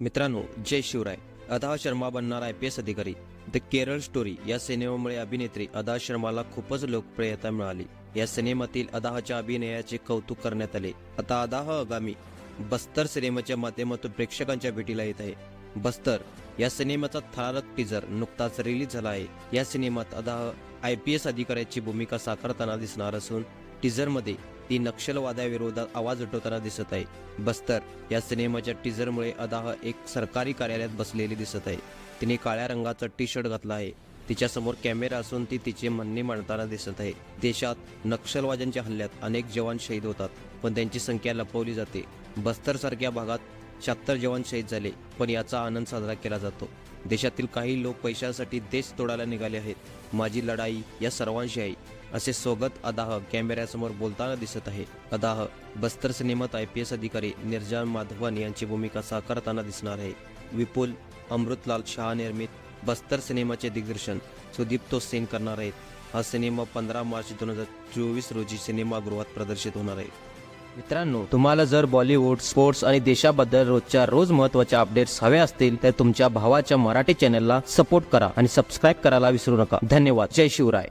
मित्रांनो जय शिवराय. अदा शर्मा बनणार I P S अधिकारी द केरळ स्टोरी या सिनेमामुळे अभिनेत्री अदा शर्माला खूपच लोकप्रियता मिळाली. या सिनेमातील अदाहच्या अभिनयाचे कौतुक करण्यात आले. आता अदाह आगामी बस्तर सिनेमाच्या माध्यमातून प्रेक्षकांच्या भेटीला येत आहे. बस्तर या सिनेमाचा थरारक टीजर नुकताच रिलीज झाला आहे. या सिनेमात अदाह आय पी एस अधिकाऱ्याची भूमिका साकारताना दिसणार असून टीझरमध्ये ती नक्षलवादाविरोधात आवाज उठवताना दिसत आहे. बस्तर या सिनेमाच्या टीझरमुळे अदाह एक सरकारी कार्यालयात बसलेली दिसत आहे. तिने काळ्या रंगाचा टी शर्ट घातला आहे. तिच्यासमोर कॅमेरा असून ती तिचे म्हणणे मांडताना दिसत आहे. देशात नक्षलवाद्यांच्या हल्ल्यात अनेक जवान शहीद होतात पण त्यांची संख्या लपवली जाते. बस्तर सारख्या भागात शहात्तर जवान शहीद झाले पण याचा आनंद साजरा केला जातो. देशातील काही लोक पैशासाठी देश तोडायला निघाले आहेत. माझी लढाई या सर्वांशी आहे. असे सोगत अदाह कॅमेऱ्यासमोर बोलताना दिसत आहे. अदाह बस्तर सिनेमात आय पी एस अधिकारी निर्जान माधवन यांची भूमिका साकारताना दिसणार आहे. विपुल अमृतलाल शहा निर्मित बस्तर सिनेमाचे दिग्दर्शन सुदीप तो सेन करणार आहेत. हा सिनेमा पंधरा मार्च दोन हजार चोवीस रोजी सिनेमागृहात प्रदर्शित होणार आहे. मित्रांनो तुम्हाला जर बॉलिवूड स्पोर्ट्स आणि देशाबद्दल रोजच्या रोज महत्त्वाच्या अपडेट्स हवे असतील तर तुमच्या भावाच्या मराठी चॅनलला सपोर्ट करा आणि सबस्क्राईब करायला विसरू नका. धन्यवाद. जय शिवराय.